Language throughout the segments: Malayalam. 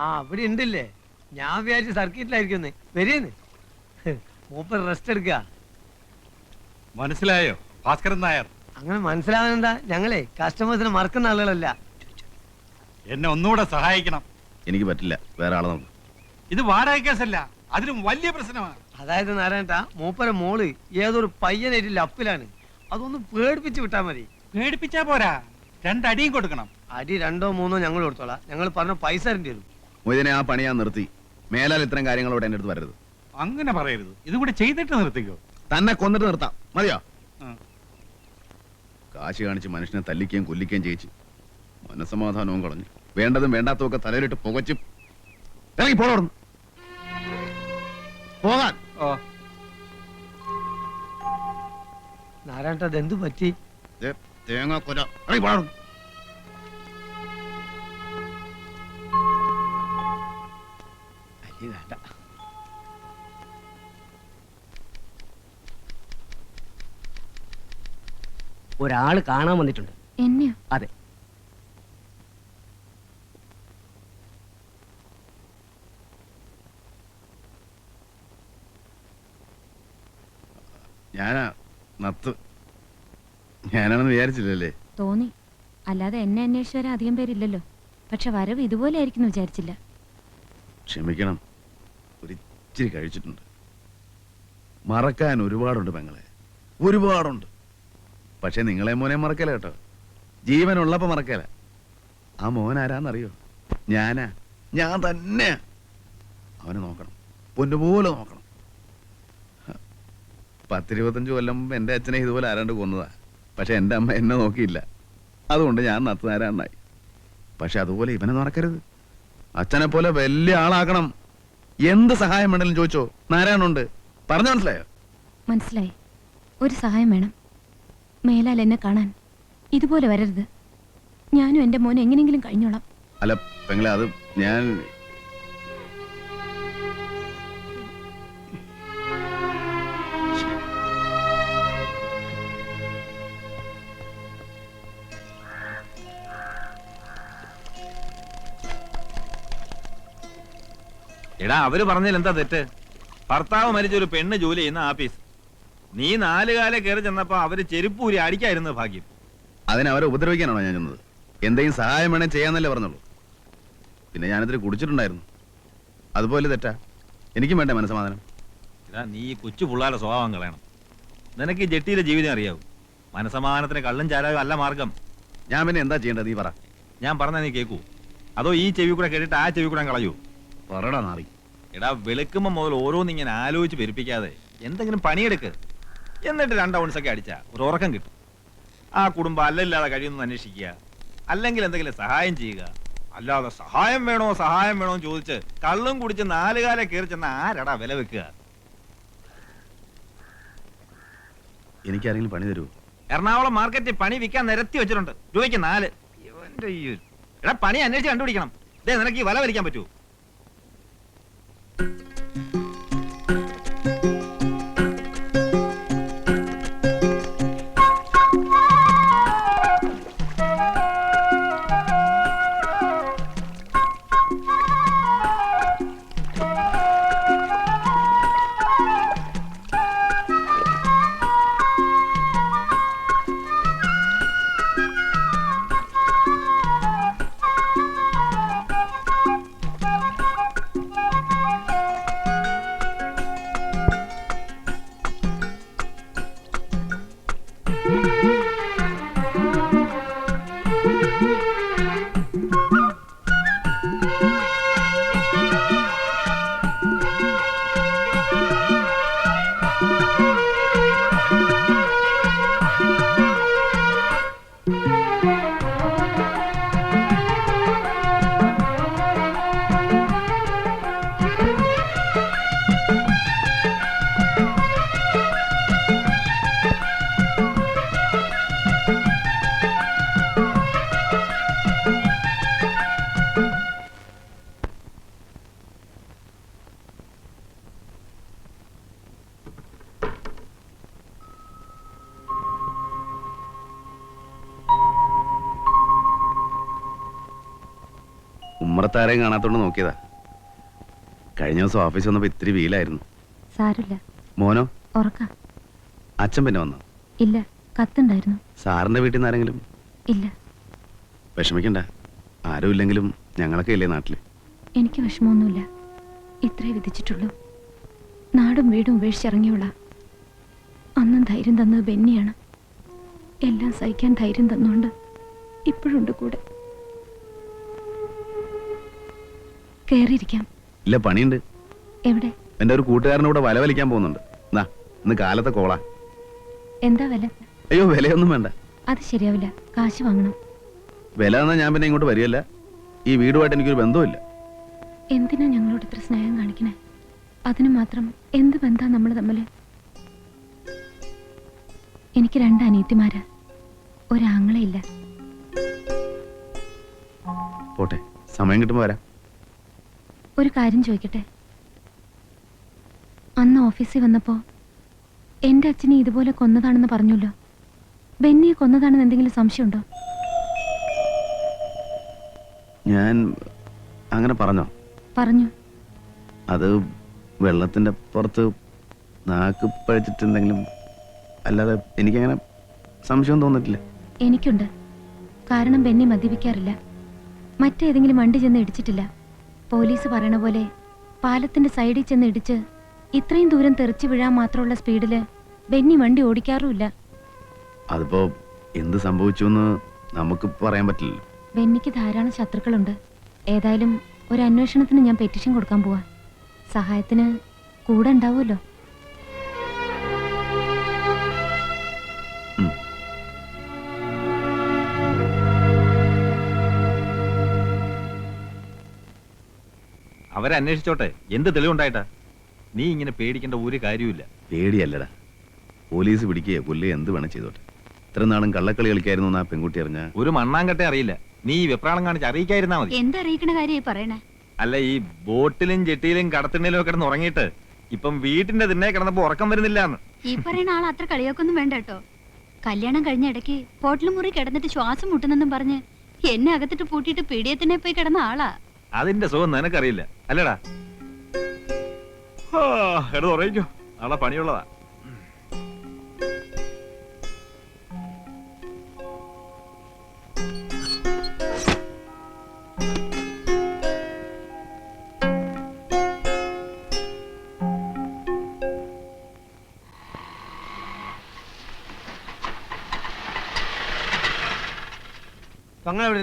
ആ അവിടെ ഉണ്ടല്ലേ? ഞാൻ വിചാരിച്ചു സർക്കിറ്റിലായിരിക്കും വരിയെന്ന് മൂപ്പർ റെസ്റ്റ് എടുക്കുക മനസ്സിലായോ? ഭാസ്കരൻ നായർ. അങ്ങനെ മനസ്സിലാവുന്നെന്താ ഞങ്ങളെ കസ്റ്റമേഴ്സിനെ മറക്കുന്ന ആളുകളല്ല. എന്നെ ഒന്നുകൂടെ സഹായിക്കണം. എനിക്ക് പറ്റില്ല. വേറെ ആളെ നോക്കും. ഇത് വാടക കേസല്ല. അതിലും വലിയ പ്രശ്നമാണ്. അതായത് നാരായണ മൂപ്പര മോൾ ഏതൊരു പയ്യനായിട്ട് ലപ്പിലാണ്. അതൊന്ന് പേടിപ്പിച്ച് വിട്ടാ മതി. പേടിപ്പിച്ചാ പോരാ. രണ്ടടിയും കൊടുക്കണം. അടി രണ്ടോ മൂന്നോ ഞങ്ങൾ കൊടുത്തോളാം. ഞങ്ങൾ പറഞ്ഞ പൈസ തരേണ്ടി വരും. മൊയ്തനെ ആ പണി ഞാൻ നിർത്തി. മേലാൽ ഇത്തരം കാര്യങ്ങളോട് എന്റെ അടുത്ത് വരരുത്. അങ്ങനെ പറയരുത്. ഇതും കൂടെ ചെയ്തിട്ട് നിർത്തിക്കോ. തന്നെ കൊന്നിട്ട് നിർത്താം. മതിയോ? കാശി കാണിച്ച് മനുഷ്യനെ തല്ലിക്കുകയും കൊല്ലിക്കുകയും ചെയ്യിച്ച് മനസമാധാനവും കളഞ്ഞു വേണ്ടതും വേണ്ടാത്തതും ഒക്കെ തലയിലിട്ട് പുകച്ച് ഇറങ്ങി പോടോടുന്നു പോകാൻ. നാരായണ അതെന്തു പറ്റി? തേങ്ങ കൊല ഇറങ്ങി പോടോടുന്നു ഒരാൾ കാണാൻ വന്നിട്ടുണ്ട്. എന്നെയോ അതെ. ഞാനാ നത്ത്. ഞാനാണെന്ന് വിചാരിച്ചില്ലല്ലേ? തോന്നി. അല്ലാതെ എന്നെ അന്വേഷിച്ചവരെ അധികം പേരില്ലല്ലോ. പക്ഷെ വരവ് ഇതുപോലെ ആയിരിക്കും വിചാരിച്ചില്ല. ക്ഷമിക്കണം. ഒരിച്ചിരി കഴിച്ചിട്ടുണ്ട്. മറക്കാൻ ഒരുപാടുണ്ട് പെങ്ങളെ. ഒരുപാടുണ്ട്. പക്ഷെ നിങ്ങളെ മോനെ മറക്കല കേട്ടോ. ജീവനുള്ളപ്പോ മറക്കല. ആ മോൻ ആരാന്നറിയോ? ഞാനാ. ഞാൻ തന്നെ അവനെ നോക്കണം. പൊന്നുപോലെ നോക്കണം. പത്തിരുപത്തഞ്ച് കൊല്ലം എന്റെ അച്ഛനെ ഇതുപോലെ ആരാണ്ട് കൊന്നതാ. പക്ഷെ എന്റെ അമ്മ എന്നെ നോക്കിയില്ല. അതുകൊണ്ട് ഞാൻ നത്തുനാരാന്നായി പക്ഷെ അതുപോലെ ഇവനെ നടക്കരുത് അച്ഛനെ പോലെ വലിയ ആളാക്കണം എന്ത് സഹായം വേണമെങ്കിലും ചോദിച്ചോ? നാരായണുണ്ട്. പറഞ്ഞു മനസ്സിലായോ? മനസ്സിലായി. ഒരു സഹായം വേണം. മേലാൽ എന്നെ കാണാൻ. ഇതുപോലെ വരരുത്. ഞാനും എന്റെ മോൻ എങ്ങനെയെങ്കിലും കഴിഞ്ഞോളാം. അല്ല പെങ്ങളെ അത് ഞാൻ എടാ അവർ പറഞ്ഞതിൽ എന്താ തെറ്റ്? ഭർത്താവ് മരിച്ച ഒരു പെണ്ണ് ജോലി ചെയ്യുന്ന ആഫീസ്. നീ നാലുകാലെ കയറി ചെന്നപ്പോ അവർ ചെരുപ്പൂരി അടിക്കായിരുന്നു ഭാഗ്യം. അതിനവരെ അവരെ ഉപദ്രവിക്കാനാണോ ഞാൻ ചെന്നത്? എന്തെങ്കിലും സഹായം വേണേ ചെയ്യാന്നല്ലേ പറഞ്ഞുള്ളൂ. പിന്നെ ഞാനിതിൽ കുടിച്ചിട്ടുണ്ടായിരുന്നു. അതുപോലെ തെറ്റാ. എനിക്കും വേണ്ടേ മനസ്സമാധാനം? എടാ നീ ഈ കൊച്ചു പുള്ളാരുടെ സ്വഭാവം കളയണം. നിനക്ക് ഈ ജട്ടിയിലെ ജീവിതം അറിയാവൂ. മനസമാധാനത്തിന് കള്ളും ചാരായും അല്ല മാർഗം. ഞാൻ പിന്നെ എന്താ ചെയ്യേണ്ടത്? നീ പറ. ഞാൻ പറഞ്ഞാൽ നീ കേൾക്കൂ അതോ ഈ ചെവി കൂടെ കേട്ടിട്ട് ആ ചെവി കൂടെ കളയൂ. പറടാ നാറി. എടാ വെളുക്കുമ്പോ മുതൽ ഓരോന്നിങ്ങനെ ആലോചിച്ച് പെരുപ്പിക്കാതെ എന്തെങ്കിലും പണിയെടുക്ക്. എന്നിട്ട് രണ്ട് ഔൺസ് ഒക്കെ അടിച്ചാ ഒരു ഉറക്കം കിട്ടും. ആ കുടുംബം അല്ലല്ലാതെ കഴിയുന്നു അന്വേഷിക്കുക അല്ലെങ്കിൽ എന്തെങ്കിലും സഹായം ചെയ്യുക. അല്ലാതെ സഹായം വേണോ സഹായം വേണോ എന്ന് ചോദിച്ച് കള്ളും കുടിച്ച് നാലുകാലെ കയറി ചെന്ന ആരടാ വില വെക്കുക? എനിക്കാരെങ്കിലും പണി തരുമോ എറണാകുളം മാർക്കറ്റിൽ പണി വിൽക്കാൻ നിരത്തി വെച്ചിട്ടുണ്ട്. രൂപയ്ക്ക് നാല്. ഇവന്റെ ഈ ഒരു- എടാ പണി അന്വേഷിച്ച് കണ്ടുപിടിക്കണം. ദേ നിനക്ക് ഈ വല വലിക്കാൻ പറ്റൂ പുറത്താരെയും കാണാത്തോണ്ട് നോക്കിയതാ കഴിഞ്ഞ ദിവസം ഓഫീസ് വന്നപ്പോ ഇത്തിരി വീലായിരുന്നു സാരില്ല മോനോ ഉറക്ക അച്ഛൻ പിന്നെ വന്നു ഇല്ല കത്തുണ്ടായിരുന്നു സാറിന്റെ വീട്ടിൽ നിന്ന് ആരെങ്കിലും ഇല്ല വിഷമിക്കണ്ട ആരും ഇല്ലെങ്കിലും ഞങ്ങളൊക്കെ ഇല്ലേ നാട്ടിൽ എനിക്ക് വിഷമമൊന്നുമില്ല ഇത്രേ വിധിച്ചിട്ടുള്ളൂ നാടും വീടും ഉപേക്ഷിച്ചിറങ്ങിയുള്ള അന്നും ധൈര്യം തന്നത് ബെന്നിയാണ് എല്ലാം സഹിക്കാൻ ധൈര്യം തന്നുകൊണ്ട് ഇപ്പോഴുണ്ട് കൂടെ കയറിയിരിക്കാം ഇല്ല പണിയുണ്ട്. എവിടെ? എന്റെ ഒരു കൂട്ടുകാരനൂടെ വല വലിക്കാൻ പോകുന്നുണ്ട്. ഇന്ന് കാലത്തെ കോളാ. എന്താ വില? അയ്യോ വിലയൊന്നും വേണ്ട. അത് ശരിയാവില്ല. കാശ് വാങ്ങണം. വില എന്നാ ഞാൻ പിന്നെ ഇങ്ങോട്ട് വരികയല്ല. ഈ വീടുമായിട്ട് എനിക്കൊരു ബന്ധമില്ല എന്തിനാ ഞങ്ങളോട് ഇത്ര സ്നേഹം കാണിക്കണേ? അതിന് മാത്രം എന്ത് ബന്ധാ നമ്മൾ തമ്മിൽ? എനിക്ക് രണ്ട് അനിയത്തിമാരാ. ഒരാങ്ങളയില്ല പോട്ടെ സമയം കിട്ടുമ്പോ വരാം. ഒരു കാര്യം ചോദിക്കട്ടെ? അന്ന് ഓഫീസിൽ വന്നപ്പോ എന്റെ അച്ഛനെ ഇതുപോലെ കൊന്നതാണെന്ന് പറഞ്ഞല്ലോ. ബെന്നിയെ കൊന്നതാണെന്ന് എന്തെങ്കിലും സംശയമുണ്ടോ? ഞാൻ അങ്ങനെ പറഞ്ഞോ? പറഞ്ഞു. അത് വെള്ളത്തിന്റെ പുറത്ത് നാക്ക് പഴിച്ചിട്ടെന്തെങ്കിലും അല്ലാതെ എനിക്കങ്ങനെ സംശയം തോന്നിട്ടില്ല എനിക്കുണ്ട്. കാരണം ബെന്നി മദ്യപിക്കാറില്ല. മറ്റേതെങ്കിലും വണ്ടി ചെന്ന് ഇടിച്ചിട്ടില്ല. പോലീസ് പറയണ പോലെ പാലത്തിന്റെ സൈഡിൽ ചെന്ന് ഇടിച്ച് ഇത്രയും ദൂരം തെറിച്ചു വീഴാൻ മാത്രമുള്ള സ്പീഡിൽ ബെന്നി വണ്ടി ഓടിക്കാറുമില്ല. അതിപ്പോ എന്ത് സംഭവിച്ചു എന്ന് നമുക്ക് പറയാൻ പറ്റില്ല. ബെന്നിക്ക് ധാരാളം ശത്രുക്കളുണ്ട്. ഏതായാലും ഒരു അന്വേഷണത്തിന് ഞാൻ പെറ്റിഷൻ കൊടുക്കാൻ പോവാ. സഹായത്തിന് കൂടെ ഉണ്ടാവുമല്ലോ. അവരന്വേഷിച്ചോട്ടെ. എന്ത് തെളിവുണ്ടായിട്ടാ? നീ ഇങ്ങനെ പേടിക്കേണ്ട ഒരു കാര്യമില്ല പേടിയല്ലടാ. പോലീസ് പിടിക്കുകയോ കൊല്ലുകയോ എന്ത് വേണം ചെയ്തോട്ടെ. ഇത്ര നാളും കള്ളക്കളി കളിക്കായിരുന്നു ആ പെൺകുട്ടി അറിഞ്ഞ? ഒരു മണ്ണാങ്കട്ടെ അറിയില്ല. നീ ഈ വെപ്രാളം കാണിച്ച് അറിയിക്കായിരുന്നാ മതി. എന്തറിയിക്കണ കാര്യമായി പറയണേ? അല്ല ഈ ബോട്ടിലും ജെട്ടിയിലും കടത്തിണ്ണിലും ഒക്കെ കിടന്ന് ഉറങ്ങിയിട്ട് ഇപ്പം വീട്ടിന്റെ തിന്നെ കിടന്നപ്പോ ഉറക്കം വരുന്നില്ല ഈ പറയുന്ന ആൾ അത്ര കളിയാക്കൊന്നും വേണ്ട കേട്ടോ. കല്യാണം കഴിഞ്ഞ ഇടയ്ക്ക് ഹോട്ടൽ മുറി കിടന്നിട്ട് ശ്വാസം മുട്ടുന്നെന്നും പറഞ്ഞ് എന്നെ അകത്തിട്ട് പൂട്ടിയിട്ട് പീഡിയത്തിനെ പോയി കിടന്ന ആളാ. അതിന്റെ സുഖം നിനക്കറിയില്ല. അല്ലടാ. എടുത്ത് ഉറയിക്കോ നാളെ പണിയുള്ളതാ.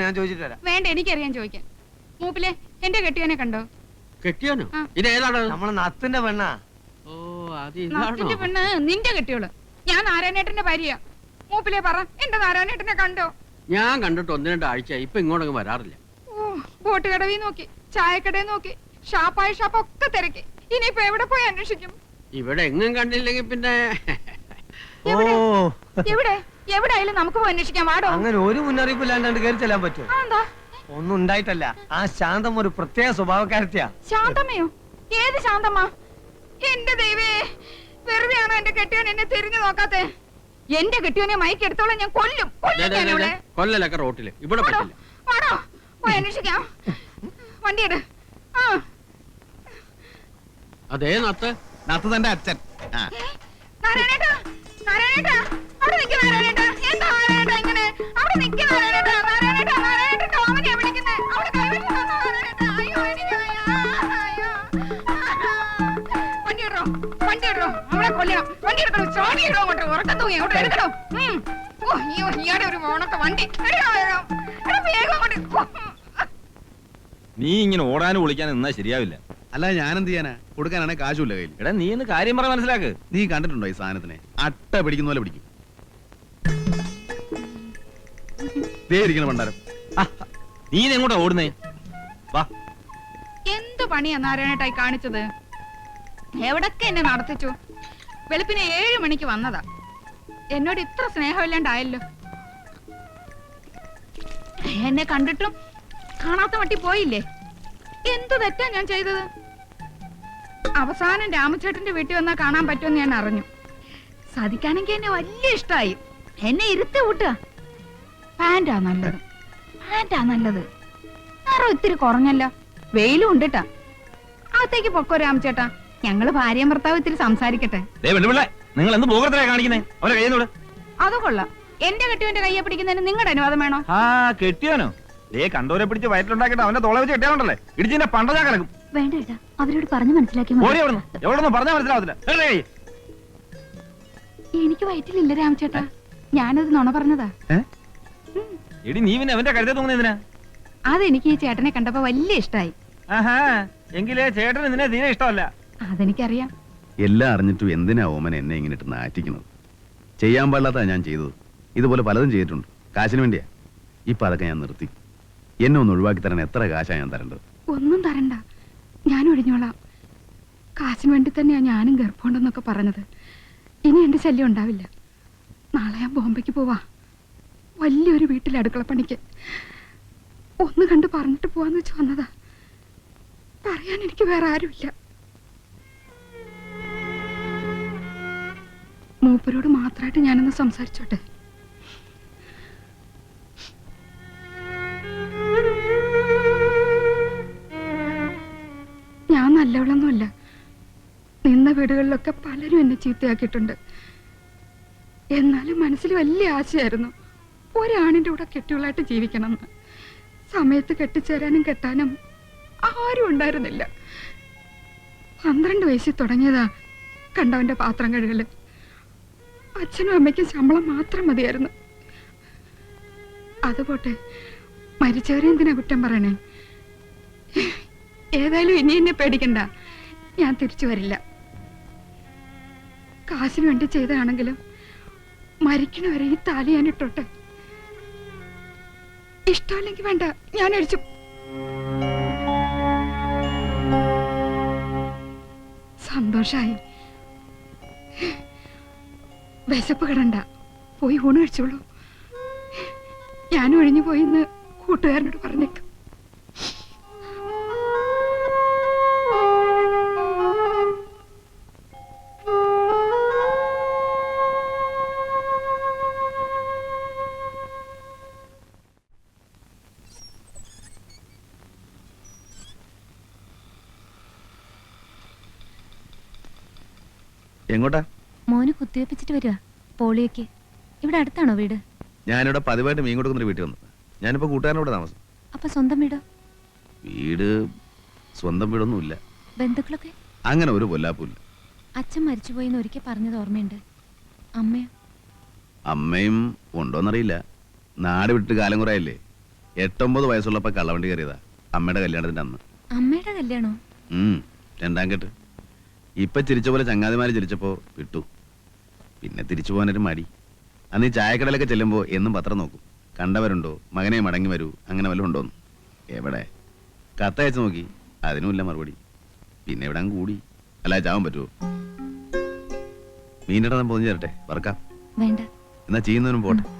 ഞാൻ ചോദിച്ചിട്ട് വരാം. വേണ്ട എനിക്കറിയാൻ ചോദിക്കാൻ. മൂപ്പിലെ എന്റെ കെട്ടിയനെ കണ്ടോ? കെട്ടിയാനോ? ആ. ഇതേതാണ് നമ്മളെ നത്തിന്റെ പെണ്ണാ. ഓ അത് നത്തിന്റെ പെണ്ണ് നിന്റെ കെട്ടിയോൾ. ഞാൻ നാരായണേട്ടന്റെ ഭാര്യ മൂപ്പിലെ പറ എന്റെ നാരായണേട്ടനെ കണ്ടോ? ഞാൻ കണ്ടിട്ട് ഒന്ന് രണ്ടാഴ്ച ഇപ്പൊ ഇങ്ങോട്ടും വരാറില്ല. ഓ ബോട്ട് കടവി നോക്കി ചായക്കടയിൽ നോക്കി ഷാപ്പായ ഷാപ്പ് ഒക്കെ തിരക്കി. ഇനിയിപ്പോ എവിടെ പോയി അന്വേഷിക്കും? ഇവിടെ എങ്ങും കണ്ടില്ലെങ്കിൽ പിന്നെ ഓ. എവിടെ? എവിടെ? ആയാലും നമുക്ക് പോയി അന്വേഷിക്കാം. വാടോ. അങ്ങനെ ഒരു മുന്നറിയിപ്പ് ഇല്ലാണ്ട് കയറി ചെല്ലാൻ പറ്റുമോ? എന്താ ഒന്നും ഉണ്ടായിട്ടല്ല. ആ ശാന്തം ഒരു പ്രത്യേക സ്വഭാവക്കാരത്തിയാ. ശാന്തമ്മയോ? ഏത് ശാന്തമ്മ? എന്റെ ദൈവേ വെറുതെയാണോ എന്റെ കെട്ടിയോൻ എന്നെ തിരിഞ്ഞു നോക്കാത്തെ? എന്റെ കെട്ടിയോനെ മയക്കെടുത്തോളം ഞാൻ കൊല്ലും കൊല്ലും ഞാൻ ദേ, കൊല്ലലൊക്കെ റോട്ടിൽ. ഇവിടെ വാടോ, പറ്റില്ല. പോയി അന്വേഷിക്കാം. വണ്ടി എടു. ആ. അതേ നത്ത്. നത്ത് തന്റെ അച്ഛൻ. ആ. നാരായണേട്ടാ നാരായണേട്ടാ. അവിടെ നിക്ക് നാരായണേട്ടാ. എന്താ നാരായണേട്ടാ ഇങ്ങനെ? അവിടെ നിക്ക് നാരായണേട്ടാ നാരായണേട്ടാ. കൊല്ലണം വണ്ടി എടുക്കണോ ചാടി ഇടോ അങ്ങോട്ട്. ഉറക്കം തൂങ്ങി അങ്ങോട്ട് എടുക്കണോ? ഓ അയ്യോ ഇയാടെ ഒരു മോണൊക്കെ വണ്ടി. എടാ, എടാ, എടാ, വേഗം അങ്ങോട്ട്. നീ ഇങ്ങനെ ഓടാനും വിളിക്കാനും നിന്നാ ശരിയാവില്ല. അല്ല ഞാൻ എന്ത് ചെയ്യാനാ? കൊടുക്കാനാണെ കാശുമില്ല കയ്യിൽ എടാ നീ ഇന്ന് കാര്യം പറ മനസ്സിലാക്ക്. നീ കണ്ടിട്ടുണ്ടോ ഈ സാധനത്തിനെ? അട്ട പിടിക്കുന്ന പോലെ പിടിക്കും. ദേ ഇരിക്കണ ആ, നീ എങ്ങോട്ടാ ഓടുന്നേ? വാ. എന്ത് പണിയാ നാരായണേട്ടായി കാണിച്ചത്? എവിടൊക്കെ എന്നെ നടത്തിച്ചു? വെളുപ്പിനെ ഏഴു മണിക്ക് വന്നതാ. എന്നോട് ഇത്ര സ്നേഹമില്ലാണ്ടായല്ലോ. എന്നെ കണ്ടിട്ടും കാണാത്ത വട്ടി പോയില്ലേ? എന്തു തെറ്റാ ഞാൻ ചെയ്തത്? അവസാനം രാമചേട്ടന്റെ വീട്ടിൽ വന്നാൽ കാണാൻ പറ്റുമെന്ന് ഞാൻ അറിഞ്ഞു. സാധിക്കാനെങ്കിൽ എന്നെ വലിയ ഇഷ്ടമായി എന്നെ ഇരുത്തി വിട്ടുക പാന്റാ നല്ലത്. പാന്റാ നല്ലത്. നിറം ഇത്തിരി കുറഞ്ഞല്ലോ. വെയിലും ഉണ്ട് ട്ടാ അകത്തേക്ക് പൊക്കോ രാമചേട്ടാ. ഞങ്ങൾ ഭാര്യയും ഭർത്താവ് ഇത്തിരി സംസാരിക്കട്ടെ. നിങ്ങൾ എന്ത് പോകത്തിലാ കാണിക്കുന്നേ? അവരെ കയ്യിൽ അത് കൊള്ളാം. എന്റെ കെട്ടിയവന്റെ കയ്യെ പിടിക്കുന്നതിന് നിങ്ങളുടെ അനുവാദം വേണോ? ആ കെട്ടിയാനോ? ദേ കണ്ടോരെ പിടിച്ച് വയറ്റിലുണ്ടാക്കിട്ട് അവന്റെ തോളെ വെച്ച് കെട്ടിയാണല്ലേ ഇടിച്ചിന്റെ പണ്ട ഞാൻ കിടക്കും. വേണ്ട ഏട്ടാ അവരോട് പറഞ്ഞു മനസ്സിലാക്കി ഓടി അവിടുന്ന്. എവിടെ പറഞ്ഞാൽ മനസ്സിലാവത്തില്ല? എനിക്ക് വയറ്റിലില്ല രാമചേട്ടാ. ഞാനത് നുണ പറഞ്ഞതാ. എടി നീ പിന്നെ അവന്റെ കഴുത്തെ തൂങ്ങുന്ന എന്തിനാ? അതെനിക്ക് ഈ ചേട്ടനെ കണ്ടപ്പോ വലിയ ഇഷ്ടായി. ആഹാ എങ്കിലേ ചേട്ടൻ നിന്നെ തീരെ ഇഷ്ടമല്ല. അതെനിക്കറിയാം. എല്ലാം അറിഞ്ഞിട്ടും എന്തിനാ ഓമൻ എന്നെ ഇങ്ങനെ ഇട്ട് നാറ്റിക്കുന്നത്? ചെയ്യാൻ പാടില്ലാത്ത ഞാൻ ചെയ്തത്. ഇതുപോലെ പലതും ചെയ്തിട്ടുണ്ട്. കാശിന് വേണ്ടിയാ. ഇപ്പൊ അതൊക്കെ ഞാൻ നിർത്തി. എന്നെ ഒന്ന് ഒഴിവാക്കി തരാൻ എത്ര കാശാ ഞാൻ തരേണ്ടത്? ഒന്നും തരണ്ട. ഞാൻ ഒഴിഞ്ഞോളാം. കാശിന് വേണ്ടി തന്നെയാ ഞാനും ഗർഭമുണ്ടെന്നൊക്കെ പറഞ്ഞത്. ഇനി എന്റെ ശല്യം ഉണ്ടാവില്ല. നാളെ ഞാൻ ബോംബെക്ക് പോവാ. വലിയൊരു വീട്ടിൽ അടുക്കള പണിക്ക് ഒന്ന് കണ്ട് പറഞ്ഞിട്ട് പോവാന്ന് വെച്ച് വന്നതാ. പറയാൻ എനിക്ക് വേറെ ആരുമില്ല. മൂപ്പരോട് മാത്രമായിട്ട് ഞാനൊന്ന് സംസാരിച്ചോട്ടെ? ഞാൻ നല്ലവളൊന്നുമല്ല. നിന്ന വീടുകളിലൊക്കെ പലരും എന്നെ ചീത്തയാക്കിയിട്ടുണ്ട്. എന്നാലും മനസ്സിൽ വലിയ ആശയായിരുന്നു ഒരാണിന്റെ കൂടെ കെട്ടികളായിട്ട് ജീവിക്കണം എന്ന്. സമയത്ത് കെട്ടിച്ചേരാനും കെട്ടാനും ആരും ഉണ്ടായിരുന്നില്ല. പന്ത്രണ്ട് വയസ്സിൽ തുടങ്ങിയതാ കണ്ടവന്റെ പാത്രം കഴുകൽ. അച്ഛനും അമ്മയ്ക്കും ശമ്പളം മാത്രം മതിയായിരുന്നു. അതുപോട്ടെ മരിച്ചവരെ എന്തിനാ കുറ്റം പറയണേ? ഏതായാലും ഇനി എന്നെ പേടിക്കണ്ട. ഞാൻ തിരിച്ചു വരില്ല. കാശിന് വേണ്ടി ചെയ്തതാണെങ്കിലും മരിക്കണവരെ ഈ താലി ഞാൻ ഇട്ടോട്ടെ. ഇഷ്ടമല്ലെങ്കിൽ വേണ്ട ഞാൻ അടിച്ചു സന്തോഷായി. വിശപ്പ് കിടണ്ട പോയി ഊണ് കഴിച്ചോളൂ. ഞാൻ ഒഴിഞ്ഞു പോയി എന്ന് കൂട്ടുകാരനോട് പറഞ്ഞേക്കും. എങ്ങോട്ടാ? കുത്തിവെപ്പിച്ചിട്ട് വരിക. പോളിയൊക്കെ. ഇവിടെ അടുത്താണോ വീട്? ഞാനിവിടെ പതിവായിട്ട് മീൻ കൊടുക്കുന്ന വീട്ടിൽ വന്നു. ഞാനിപ്പോ കൂട്ടുകാരനോട് താമസം. അപ്പൊ സ്വന്തം വീടോ? വീട് സ്വന്തം വീടൊന്നുമില്ല. ബന്ധുക്കളൊക്കെ? അങ്ങനെ ഒരു പൊല്ലാപ്പില്ല. അച്ഛൻ മരിച്ചുപോയെന്ന് ഒരിക്കൽ പറഞ്ഞത് ഓർമ്മയുണ്ട്. അമ്മയോ? അമ്മയും ഉണ്ടോന്നറിയില്ല. നാട് വിട്ട് കാലം കുറയല്ലേ. എട്ടൊമ്പത് വയസ്സുള്ളപ്പോ കള്ളവണ്ടി കയറിയതാ. അമ്മയുടെ കല്യാണത്തിന്റെ അന്ന്. അമ്മയുടെ കല്യാണോ? ഉം, രണ്ടാം കെട്ട്. ഇപ്പൊ ചിരിച്ച പോലെ ചങ്ങാതിമാര് ചിരിച്ചപ്പോ വിട്ടു. പിന്നെ തിരിച്ചു പോകാനൊരു മടി. അന്ന് ഈ ചായക്കടലൊക്കെ ചെല്ലുമ്പോൾ എന്നും പത്രം നോക്കും. കണ്ടവരുണ്ടോ? മകനെ മടങ്ങി വരൂ. അങ്ങനെ വല്ലതും ഉണ്ടോന്ന് എവിടെ? കത്തയച്ച് നോക്കി. അതിനുമില്ല മറുപടി. പിന്നെ ഇവിടെ അങ്ങ് കൂടി. അല്ല ചാവാൻ പറ്റുമോ മീനിടാൻ പൊതിഞ്ഞു തരട്ടെ. വറക്കാം. വേണ്ട. എന്നാ ചെയ്യുന്നവനും പോട്ടെ.